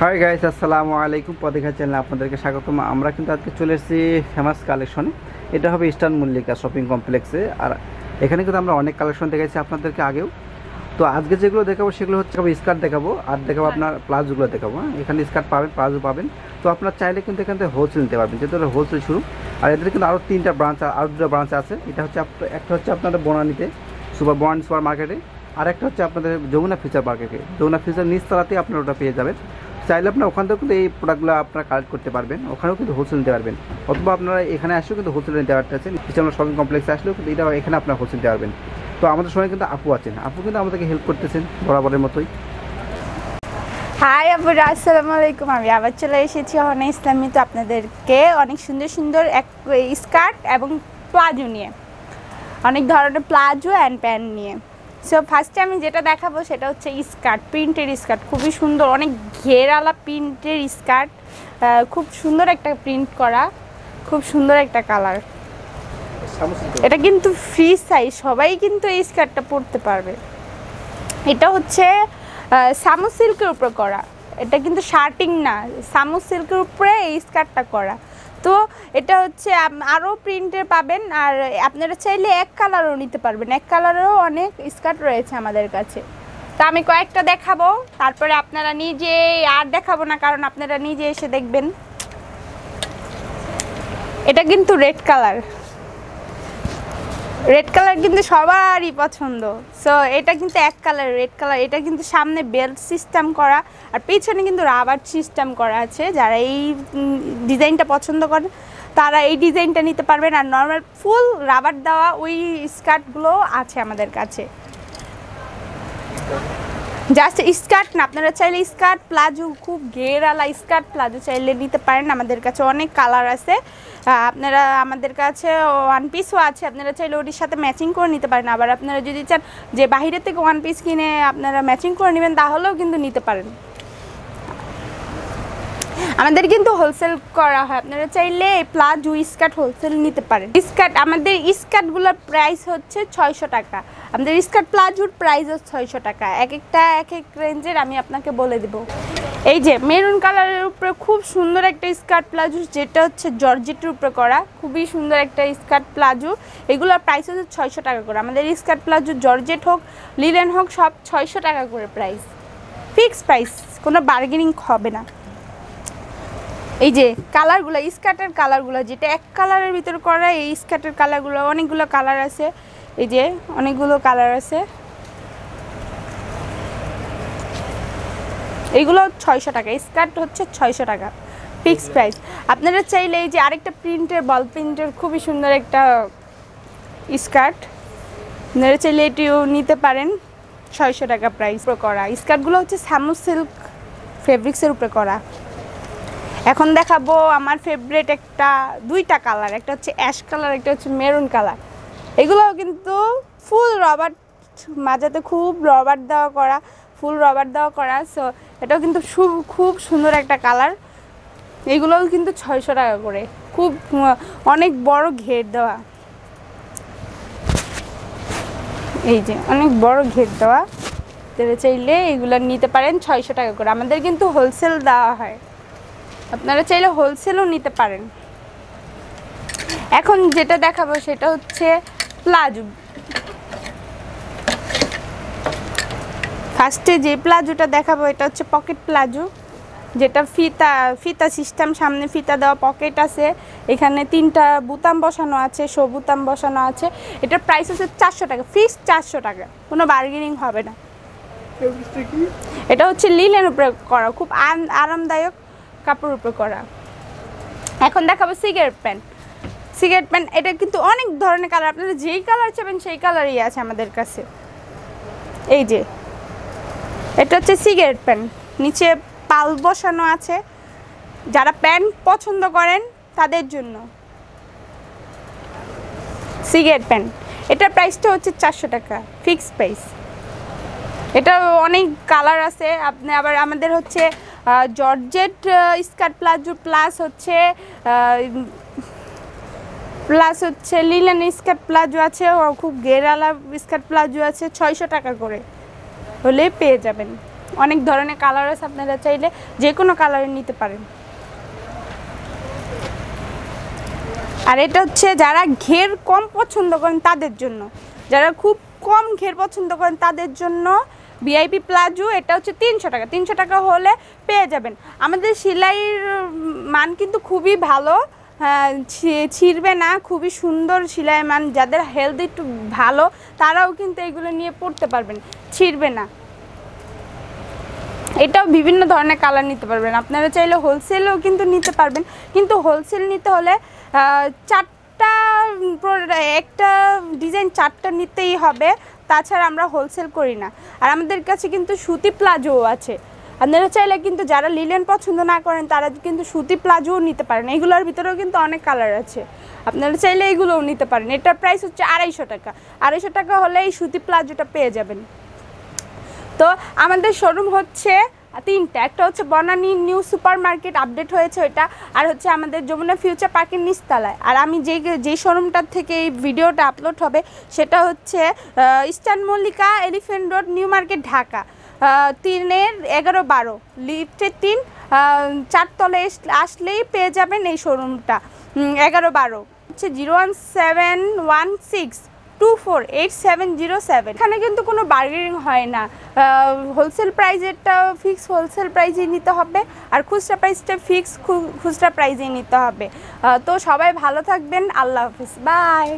Hi guys আসসালামু আলাইকুম। পদেখা চ্যানেলে আপনাদেরকে স্বাগতম। আমরা কিন্তু আজকে চলে এসেছি ফেমাস কালেকশনে এটা হবে ইস্টার্ন মল্লিকা শপিং কমপ্লেক্সে আর এখানে কিন্তু আমরা অনেক কালেকশন দেখাইছি আপনাদেরকে আগেও। তো আজকে যেগুলো দেখাবো, সেগুলো হচ্ছে স্কার্ট দেখাবো। আর দেখাবো আপনার প্লাজোগুলো দেখাবো। হ্যাঁ এখানে স্কার্ট পাবেন, প্লাজো পাবেন। তো আপনার চাইলে কিন্তু এখান থেকে হোলসেল নিতে পারবেন। যেহেতু হোলসেল শুরু আর এদের কিন্তু আরও তিনটা ব্রাঞ্চ আরও দুটো ব্রাঞ্চ আছে। এটা হচ্ছে একটা হচ্ছে আপনাদের বনানিতে, সুপার বনানি সুপার মার্কেটে। আর একটা হচ্ছে আপনাদের যমুনা ফিচার মার্কেটে যমুনা ফিচার নিচ নিচতলাতেই আপনারা ওটা পেয়ে যাবেন। চাইলে আপনার ওখান থেকেও কিন্তু এই প্রোডাক্টগুলো আপনারা কালেক্ট করতে পারবেন। ওখানেও কিন্তু হোলসেল নিতে পারবেন। অথবা আপনারা এখানে আসলেও কিন্তু হোলসেল নিতে পারতেছেন ইস্টার্ন শপিং কমপ্লেক্সে আসলেও কিন্তু এটা এখানে আপনারা হোলসেল নিতে পারবেন। তো আমাদের সঙ্গে কিন্তু আপু আছেন। আপু কিন্তু আমাদেরকে হেল্প করতেছেন বরাবরের মতোই। হাই আপুরা, আসসালামু আলাইকুম। আমি আবার চলে এসেছি অহনা ইসলামী। তো আপনাদেরকে অনেক সুন্দর সুন্দর এক স্কার্ট এবং প্লাজো নিয়ে। অনেক ধরনের প্লাজো অ্যান্ড প্যান্ট নিয়ে। সো ফার্স্টে আমি যেটা দেখাবো সেটা হচ্ছে স্কার্ট প্রিন্টের স্কার্ট খুবই সুন্দর, অনেক ঘেরালা প্রিন্টের স্কার্ট খুব সুন্দর একটা প্রিন্ট করা, খুব সুন্দর একটা কালার এটা কিন্তু ফ্রি সাইজ সবাই কিন্তু এই স্কার্টটা পরতে পারবে। এটা হচ্ছে সামু সিল্কের উপরে করা। এটা কিন্তু শার্টিং না সামু সিল্কের উপরে এই স্কার্টটা করা। তো এটা হচ্ছে আরও প্রিন্টের পাবেন। আর আপনারা চাইলে এক কালারও নিতে পারবেন। এক কালারেরও অনেক স্কার্ট রয়েছে আমাদের কাছে। তো আমি কয়েকটা দেখাবো। তারপরে আপনারা নিজে আর দেখাবো না, কারণ আপনারা নিজে এসে দেখবেন। এটা কিন্তু রেড কালার রেড কালার কিন্তু সবারই পছন্দ। সো এটা কিন্তু এক কালার রেড কালার এটা কিন্তু সামনে বেল্ট সিস্টেম করা আর পিছনে কিন্তু রাবার সিস্টেম করা আছে। যারা এই ডিজাইনটা পছন্দ করে তারা এই ডিজাইনটা নিতে পারবেন। আর নর্মাল ফুল রাবার দেওয়া ওই স্কার্টগুলো আছে আমাদের কাছে। জাস্ট স্কার্ট না, আপনারা চাইলে স্কার্ট প্লাজো, খুব ঘেরালা স্কার্ট প্লাজো চাইলে নিতে পারেন। আমাদের কাছে অনেক কালার আছে। আপনারা আমাদের কাছে ওয়ান পিসও আছে, আপনারা চাইলে ওটির সাথে ম্যাচিং করে নিতে পারেন। আবার আপনারা যদি চান যে বাহিরের থেকে ওয়ান পিস কিনে আপনারা ম্যাচিং করে নেবেন, তাহলেও কিন্তু নিতে পারেন। আমাদের কিন্তু হোলসেল করা হয়। আপনারা চাইলে প্লাজো স্কার্ট হোলসেল নিতে পারেন। স্কার্ট আমাদের স্কার্টগুলোর প্রাইস হচ্ছে ছয়শো টাকা। আমাদের স্কার্ট প্লাজোর প্রাইস হচ্ছে ছয়শো টাকা। এক একটা, এক এক রেঞ্জের আমি আপনাকে বলে দেব। এই যে মেরুন কালারের উপরে খুব সুন্দর একটা স্কার্ট প্লাজো যেটা হচ্ছে জর্জেটের উপরে করা। খুবই সুন্দর একটা স্কার্ট প্লাজো এগুলোর প্রাইস হচ্ছে ছয়শো টাকা করে। আমাদের স্কার্ট প্লাজো জর্জেট হোক লিলেন হোক, সব ছয়শো টাকা করে প্রাইস ফিক্স প্রাইস কোনো বার্গেনিং হবে না। এই যে কালারগুলো, স্কার্টের কালারগুলো, যেটা এক কালারের ভিতর করা, এই স্কার্টের কালারগুলো, অনেকগুলো কালার আছে। এই যে অনেকগুলো কালার আছে। এইগুলো ছয়শো টাকা, স্কার্ট হচ্ছে ছয়শো টাকা ফিক্স প্রাইস। আপনারা চাইলে এই যে আরেকটা প্রিন্টের, বল প্রিন্টের খুবই সুন্দর একটা স্কার্ট। আপনারা চাইলে এটিও নিতে পারেন, ছয়শো টাকা প্রাইস করা। স্কার্টগুলো হচ্ছে সামু সিল্ক ফেব্রিক্সের উপরে করা। এখন দেখাবো আমার ফেভারিট একটা দুইটা কালার একটা হচ্ছে অ্যাশ কালার একটা হচ্ছে মেরুন কালার এগুলো কিন্তু ফুল রবার মাঝাতে খুব রবার দেওয়া করা ফুল রবার দেওয়া করা সো এটাও কিন্তু খুব সুন্দর একটা কালার এগুলোও কিন্তু ছয়শো টাকা করে, খুব অনেক বড় ঘের দেওয়া। এই যে, অনেক বড় ঘের দেওয়া। চাইলে এগুলো নিতে পারেন ছয়শো টাকা করে। আমাদের কিন্তু হোলসেল দেওয়া হয়। আপনারা চাইলে হোলসেলও নিতে পারেন। এখন যেটা দেখাবো সেটা হচ্ছে প্লাজো। ফার্স্টে যে প্লাজোটা দেখাবো এটা হচ্ছে পকেট প্লাজো। যেটা ফিতা ফিতা সিস্টেম সামনে ফিতা দেওয়া পকেট আছে। এখানে তিনটা বুতাম বসানো আছে শো বুতাম বসানো আছে। এটার প্রাইস হচ্ছে চারশো টাকা ফিক্সড চারশো টাকা। কোনো বার্গেনিং হবে না। এটা হচ্ছে লিলের উপরে করা খুব আরামদায়ক। কাপড়ের উপর করা। এখন দেখাবো সিগারেট প্যান্ট সিগারেট প্যান্ট এটা কিন্তু অনেক ধরনের কালার আপনারা যেই কালার চাবেন সেই কালারই আছে আমাদের কাছে। এই যে, এটা হচ্ছে সিগারেট প্যান্ট নিচে পাল বসানো আছে। যারা প্যান্ট পছন্দ করেন, তাদের জন্য। সিগারেট প্যান্ট এটার প্রাইসটা হচ্ছে চারশো টাকা ফিক্সড প্রাইস এটা অনেক কালার আছে। আপনি আবার আমাদের হচ্ছে জর্জেট স্কার্ট প্লাজো প্লাস হচ্ছে প্লাস হচ্ছে লিলেন স্কার্ট প্লাজো আছে, ও খুব গেরালা স্কার্ট প্লাজো আছে, ছয়শো টাকা করে হলে পেয়ে যাবেন। অনেক ধরনের কালার আছে আপনারা চাইলে যে কোনো কালারের নিতে পারেন। আর এটা হচ্ছে যারা ঘের কম পছন্দ করেন তাদের জন্য। যারা খুব কম ঘের পছন্দ করেন তাদের জন্য ভিআইপি প্লাজো এটা হচ্ছে তিনশো টাকা। তিনশো টাকা হলে পেয়ে যাবেন। আমাদের সেলাইয়ের মান কিন্তু খুবই ভালো। হ্যাঁ, ছিঁড়বে না খুবই সুন্দর সেলাই মান। যাদের হেলথ একটু ভালো তারাও কিন্তু এগুলো নিয়ে পড়তে পারবেন। ছিঁড়বে না। এটাও বিভিন্ন ধরনের কালার নিতে পারবেন। আপনারা চাইলে হোলসেলেও কিন্তু নিতে পারবেন। কিন্তু হোলসেল নিতে হলে pro- একটা ডিজাইন চারটা নিতেই হবে, তাছাড়া আমরা হোলসেল করি না। আর আমাদের কাছে কিন্তু সুতি প্লাজোও আছে। আপনারা চাইলে কিন্তু যারা লিলেন পছন্দ না করেন, তারা কিন্তু সুতি প্লাজোও নিতে পারেন। এগুলোর ভিতরেও কিন্তু অনেক কালার আছে। আপনারা চাইলে এগুলোও নিতে পারেন। এটার প্রাইস হচ্ছে আড়াইশো টাকা। আড়াইশো টাকা হলে এই সুতি প্লাজোটা পেয়ে যাবেন। তো আমাদের শোরুম হচ্ছে তিনটা একটা হচ্ছে Banani new super market update হয়েছে ওইটা, আর হচ্ছে আমাদের যমুনা ফিউচার পার্কের নিচতলায়। আর আমি যে যে শোরুমটার থেকে এই ভিডিওটা আপলোড হবে, সেটা হচ্ছে eastern Mallika elephant road, new market, Dhaka. তিনের এগারো বারো, লিফটের তিন চারতলে আসলেই পেয়ে যাবেন এই শোরুমটা। এগারো বারো, হচ্ছে zero one seven one six. Two four eight seven zero seven এখানে কিন্তু কোনো বার্গেনিং হয় না। হোলসেল প্রাইজেরটা ফিক্স হোলসেল প্রাইজেই নিতে হবে আর খুচরা প্রাইসটা ফিক্স খুচরা প্রাইজেই নিতে হবে। তো সবাই ভালো থাকবেন। আল্লাহ হাফিজ। বাই